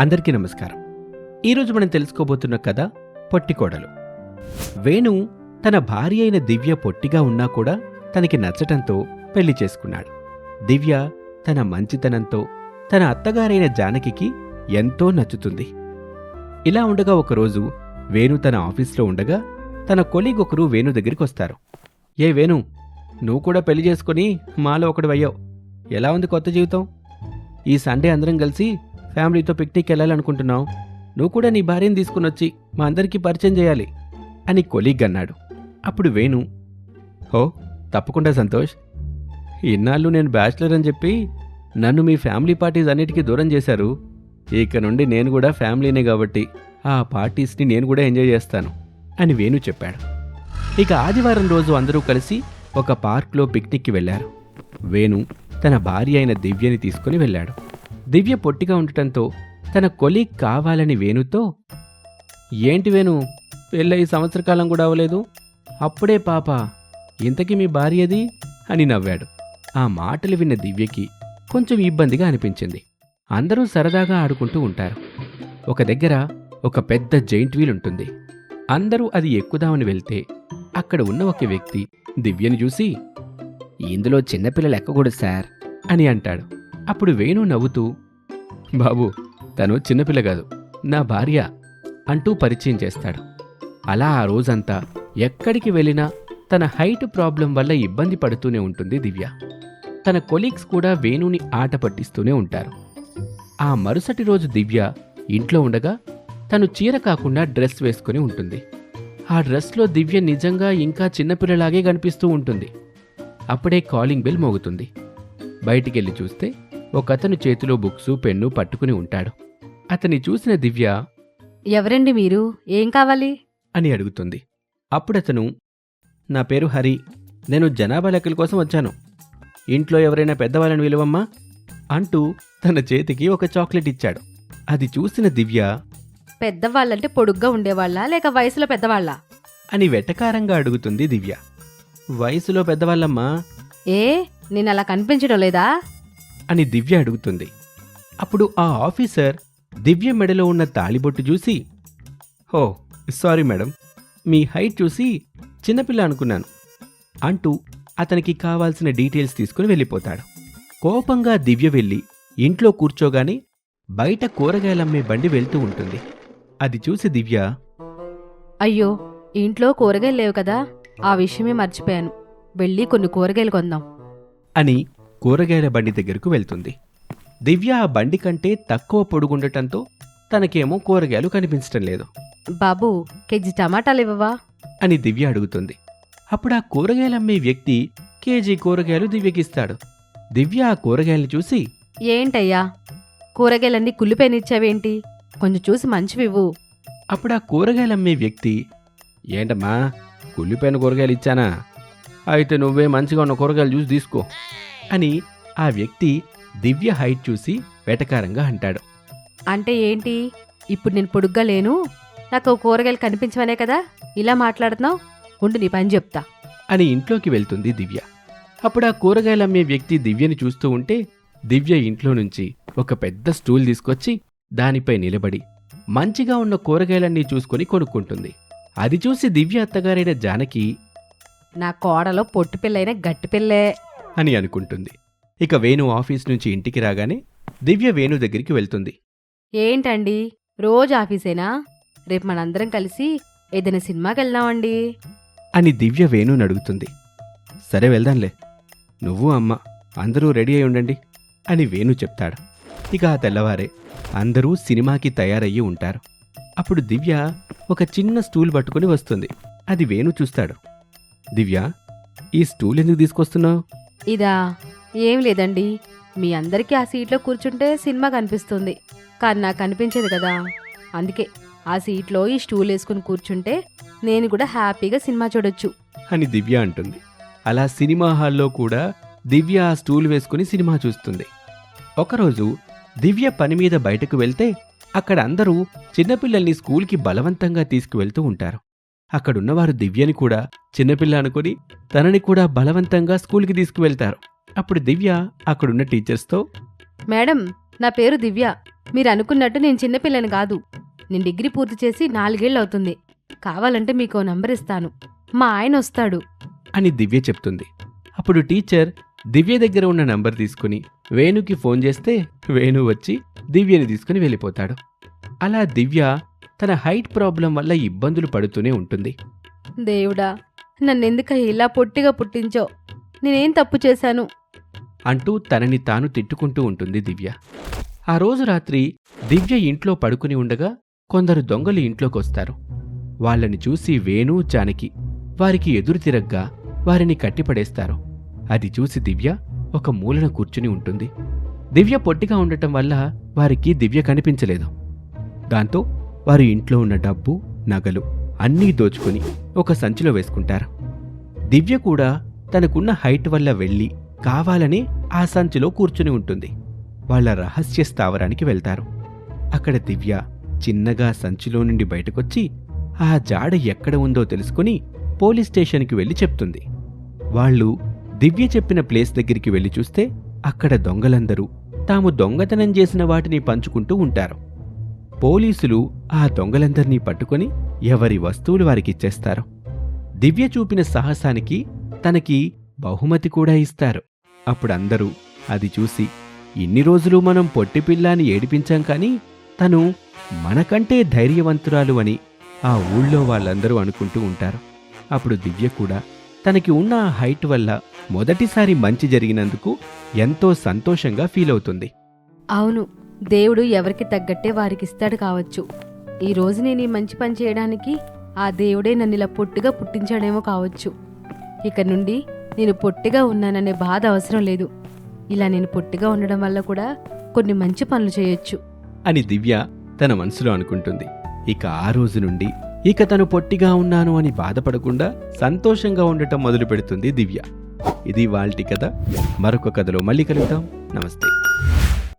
అందరికీ నమస్కారం. ఈరోజు మనం తెలుసుకోబోతున్న కథ పొట్టికోడలు. వేణు తన భార్య అయిన దివ్య పొట్టిగా ఉన్నా కూడా తనకి నచ్చటంతో పెళ్ళి చేసుకున్నాడు. దివ్య తన మంచితనంతో తన అత్తగారైన జానకికి ఎంతో నచ్చుతుంది. ఇలా ఉండగా ఒకరోజు వేణు తన ఆఫీస్లో ఉండగా తన కొలీగ్ ఒకరు వేణు దగ్గరికి వస్తారు. ఏ వేణు నువ్వు కూడా పెళ్ళి చేసుకుని మాలో ఒకడు అయ్యావు ఎలా ఉంది కొత్త జీవితం? ఈ సండే అందరం కలిసి ఫ్యామిలీతో పిక్నిక్ వెళ్ళాలనుకుంటున్నాం నువ్వు కూడా నీ భార్యను తీసుకుని వచ్చి మా అందరికీ పరిచయం చేయాలి అని కొలీగ్ అన్నాడు. అప్పుడు వేణు హో తప్పకుండా సంతోష్. ఇన్నాళ్ళు నేను బ్యాచిలర్ అని చెప్పి నన్ను మీ ఫ్యామిలీ పార్టీస్ అన్నిటికీ దూరం చేశారు. ఇక నుండి నేను కూడా ఫ్యామిలీనే కాబట్టి ఆ పార్టీస్ని నేను కూడా ఎంజాయ్ చేస్తాను అని వేణు చెప్పాడు. ఇక ఆదివారం రోజు అందరూ కలిసి ఒక పార్క్లో పిక్నిక్కి వెళ్ళారు. వేణు తన భార్య అయిన దివ్యని తీసుకుని వెళ్ళాడు. దివ్య పొట్టిగా ఉండటంతో తన కొలీగ్ కావాలని వేణుతో ఏంటి వేణు పెళ్ళయి సంవత్సర కాలం కూడా అవ్వలేదు? అప్పుడే పాప ఇంతకీ మీ భార్యది అని నవ్వాడు. ఆ మాటలు విన్న దివ్యకి కొంచెం ఇబ్బందిగా అనిపించింది. అందరూ సరదాగా ఆడుకుంటూ ఉంటారు. ఒక దగ్గర ఒక పెద్ద జైంట్ వీల్ ఉంటుంది. అందరూ అది ఎక్కుదామని వెళ్తే అక్కడ ఉన్న ఒక వ్యక్తి దివ్యని చూసి ఇందులో చిన్నపిల్లలు ఎక్కకూడదు సార్ అని అంటాడు. అప్పుడు వేణు నవ్వుతూ బాబు తను చిన్నపిల్ల కాదు నా భార్య అంటూ పరిచయం చేస్తాడు. అలా ఆ రోజంతా ఎక్కడికి వెళ్ళినా తన హైట్ ప్రాబ్లం వల్ల ఇబ్బంది పడుతూనే ఉంటుంది దివ్య. తన కొలీగ్స్ కూడా వేణుని ఆట పట్టిస్తూనే ఉంటారు. ఆ మరుసటి రోజు దివ్య ఇంట్లో ఉండగా తను చీర కాకుండా డ్రెస్ వేసుకుని ఉంటుంది. ఆ డ్రెస్లో దివ్య నిజంగా ఇంకా చిన్నపిల్లలాగే కనిపిస్తూ ఉంటుంది. అప్పుడే కాలింగ్ బెల్ మోగుతుంది. బయటికెళ్ళి చూస్తే ఒకతను చేతిలో బుక్సు పెన్ను పట్టుకుని ఉంటాడు. అతన్ని చూసిన దివ్య ఎవరండి మీరు? ఏం కావాలి? అని అడుగుతుంది. అప్పుడతను నా పేరు హరి. నేను జనాభా లెక్కల కోసం వచ్చాను. ఇంట్లో ఎవరైనా పెద్దవాళ్ళని విలువమ్మా? అంటూ తన చేతికి ఒక చాక్లెట్ ఇచ్చాడు. అది చూసిన దివ్య పెద్దవాళ్ళంటే పొడుగ్గా ఉండేవాళ్ళ? లేక వయసులో పెద్దవాళ్ళ? అని వెటకారంగా అడుగుతుంది దివ్య. వయసులో పెద్దవాళ్ళమ్మా? ఏ? నేను అలా కనిపించడం లేదా? అని దివ్య అడుగుతుంది. అప్పుడు ఆ ఆఫీసర్ దివ్య మెడలో ఉన్న తాళిబొట్టు చూసి హో సారీ మేడం మీ హైట్ చూసి చిన్నపిల్ల అనుకున్నాను అంటూ అతనికి కావాల్సిన డీటెయిల్స్ తీసుకుని వెళ్ళిపోతాడు. కోపంగా దివ్య వెళ్ళి ఇంట్లో కూర్చోగానే బయట కూరగాయలమ్మే బండి వెళ్తూ ఉంటుంది. అది చూసి దివ్య అయ్యో ఇంట్లో కూరగాయలు లేవు కదా ఆ విషయమే మర్చిపోయాను. వెళ్ళి కొన్ని కూరగాయలు కొందాం. అని కూరగాయల బండి దగ్గరకు వెళ్తుంది. దివ్య ఆ బండి కంటే తక్కువ పొడుగుండటంతో తనకేమో కూరగాయలు కనిపించటం లేదు. బాబు కేజీ టమాటాలు ఇవ్వవా అని దివ్య అడుగుతుంది. అప్పుడు ఆ కూరగాయలమ్మే వ్యక్తి కేజీ కూరగాయలు దివ్యకిస్తాడు. దివ్య ఆ కూరగాయలు చూసి ఏంటయ్యా? కూరగాయలన్నీ కుళ్ళిపోయినిచ్చావేంటి? కొంచెం చూసి మంచివివ్వు. అప్పుడు ఆ కూరగాయలమ్మే వ్యక్తి ఏంటమ్మా కుళ్ళిపోయిన కూరగాయలు ఇచ్చానా అయితే నువ్వే మంచిగా ఉన్న కూరగాయలు చూసి తీసుకో. అని ఆ వ్యక్తి దివ్య హైట్ చూసి వెటకారంగా అంటాడు. అంటే ఏంటి? ఇప్పుడు నేను పొడుగ్గా లేను నాకు కూరగాయలు కనిపించవనే కదా? ఇలా మాట్లాడుతున్నావు? ఉండు నీ పని చెప్తా. అని ఇంట్లోకి వెళ్తుంది దివ్య. అప్పుడు ఆ కూరగాయలమ్మే వ్యక్తి దివ్యని చూస్తూ ఉంటే దివ్య ఇంట్లో నుంచి ఒక పెద్ద స్టూల్ తీసుకొచ్చి దానిపై నిలబడి మంచిగా ఉన్న కూరగాయలన్నీ చూసుకొని కొనుక్కుంటుంది. అది చూసి దివ్య అత్తగారైన జానకి నా కోడలో పొట్టు పిల్లైన గట్టి పిల్లే. అని అనుకుంటుంది. ఇక వేణు ఆఫీస్ నుంచి ఇంటికి రాగానే దివ్య వేణు దగ్గరికి వెళ్తుంది. ఏంటండి? రోజు ఆఫీసేనా? రేపు మనందరం కలిసి ఏదైనా సినిమాకి వెళ్దామండి? అని దివ్య వేణుని అడుగుతుంది. సరే వెళ్దాంలే. నువ్వు అమ్మ అందరూ రెడీ అయి ఉండండి అని వేణు చెప్తాడు. ఇక ఆ తెల్లవారే అందరూ సినిమాకి తయారయ్యి ఉంటారు. అప్పుడు దివ్య ఒక చిన్న స్టూల్ పట్టుకుని వస్తుంది. అది వేణు చూస్తాడు. దివ్య ఈ స్టూల్ ఎందుకు తీసుకొస్తున్నావు? ఇదా ఏం లేదండి. మీ అందరికీ ఆ సీట్లో కూర్చుంటే సినిమా కనిపిస్తుంది. కానీ నాకు కనిపించేది కదా. అందుకే ఆ సీట్లో ఈ స్టూల్ వేసుకుని కూర్చుంటే నేను కూడా హ్యాపీగా సినిమా చూడొచ్చు. అని దివ్య అంటుంది. అలా సినిమా హాల్లో కూడా దివ్య ఆ స్టూల్ వేసుకుని సినిమా చూస్తుంది. ఒకరోజు దివ్య పని మీద బయటకు వెళ్తే అక్కడ అందరూ చిన్నపిల్లల్ని స్కూల్కి బలవంతంగా తీసుకువెళ్తూ ఉంటారు. అక్కడున్నవారు దివ్యని కూడా చిన్నపిల్ల అనుకుని తనని కూడా బలవంతంగా స్కూల్కి తీసుకువెళ్తారు. అప్పుడు దివ్య అక్కడున్న టీచర్స్తో మేడం నా పేరు దివ్య. మీరు అనుకున్నట్టు నేను చిన్నపిల్లని కాదు. నేను డిగ్రీ పూర్తి చేసి నాలుగేళ్ళు అవుతుంది కావాలంటే మీకు నంబర్ ఇస్తాను. మా ఆయన వస్తాడు. అని దివ్య చెప్తుంది. అప్పుడు టీచర్ దివ్య దగ్గర ఉన్న నంబర్ తీసుకుని వేణుకి ఫోన్ చేస్తే వేణు వచ్చి దివ్యని తీసుకుని వెళ్ళిపోతాడు. అలా దివ్య తన హైట్ ప్రాబ్లం వల్ల ఇబ్బందులు పడుతూనే ఉంటుంది. దేవుడా నన్నెందుక ఇలా పొట్టిగా పుట్టించో నేనేం తప్పు చేశాను? అంటూ తనని తాను తిట్టుకుంటూ ఉంటుంది దివ్య. ఆ రోజు రాత్రి దివ్య ఇంట్లో పడుకుని ఉండగా కొందరు దొంగలు ఇంట్లోకొస్తారు. వాళ్ళని చూసి వేణు జానకి వారికి ఎదురు తిరగ్గా వారిని కట్టిపడేస్తారు. అది చూసి దివ్య ఒక మూలన కూర్చుని ఉంటుంది. దివ్య పొట్టిగా ఉండటం వల్ల వారికి దివ్య కనిపించలేదు. దాంతో వారి ఇంట్లో ఉన్న డబ్బు నగలు అన్నీ దోచుకుని ఒక సంచిలో వేసుకుంటారు. దివ్య కూడా తనకున్న హైట్ వల్ల వెళ్ళి కావాలని ఆ సంచిలో కూర్చుని ఉంటుంది. వాళ్ళ రహస్య స్థావరానికి వెళ్తారు. అక్కడ దివ్య చిన్నగా సంచిలో నుండి బయటకొచ్చి ఆ జాడ ఎక్కడ ఉందో తెలుసుకుని పోలీస్ స్టేషన్కి వెళ్ళి చెప్తుంది. వాళ్ళు దివ్య చెప్పిన ప్లేస్ దగ్గరికి వెళ్ళి చూస్తే అక్కడ దొంగలందరూ తాము దొంగతనం చేసిన వాటిని పంచుకుంటూ ఉంటారు. పోలీసులు ఆ దొంగలందర్నీ పట్టుకొని ఎవరి వస్తువులు వారికిచ్చేస్తారు. దివ్య చూపిన సాహసానికి తనకి బహుమతి కూడా ఇస్తారు. అప్పుడందరూ అది చూసి ఇన్ని రోజులు మనం పొట్టి పిల్లాని ఏడిపించాం కానీ తను మనకంటే ధైర్యవంతురాలు అని ఆ ఊళ్ళో వాళ్ళందరూ అనుకుంటూ ఉంటారు. అప్పుడు దివ్య కూడా తనకి ఉన్న ఆ హైట్ వల్ల మొదటిసారి మంచి జరిగినందుకు ఎంతో సంతోషంగా ఫీల్ అవుతుంది అవును దేవుడు ఎవరికి తగ్గట్టే వారికిస్తాడు కావచ్చు. ఈ రోజు నేను ఈ మంచి పని చేయడానికి ఆ దేవుడే నన్ను ఇలా పొట్టిగా పుట్టించాడేమో కావచ్చు. ఇక నుండి నేను పొట్టిగా ఉన్నాననే బాధ అవసరం లేదు. ఇలా నేను పొట్టిగా ఉండడం వల్ల కూడా కొన్ని మంచి పనులు చేయొచ్చు. అని దివ్య తన మనసులో అనుకుంటుంది. ఇక ఆ రోజు నుండి ఇక తను పొట్టిగా ఉన్నాను అని బాధపడకుండా సంతోషంగా ఉండటం మొదలు పెడుతుంది దివ్య. ఇది వాల్టి కథ. మరొక కథలో మళ్ళీ కలుగుతాం నమస్తే.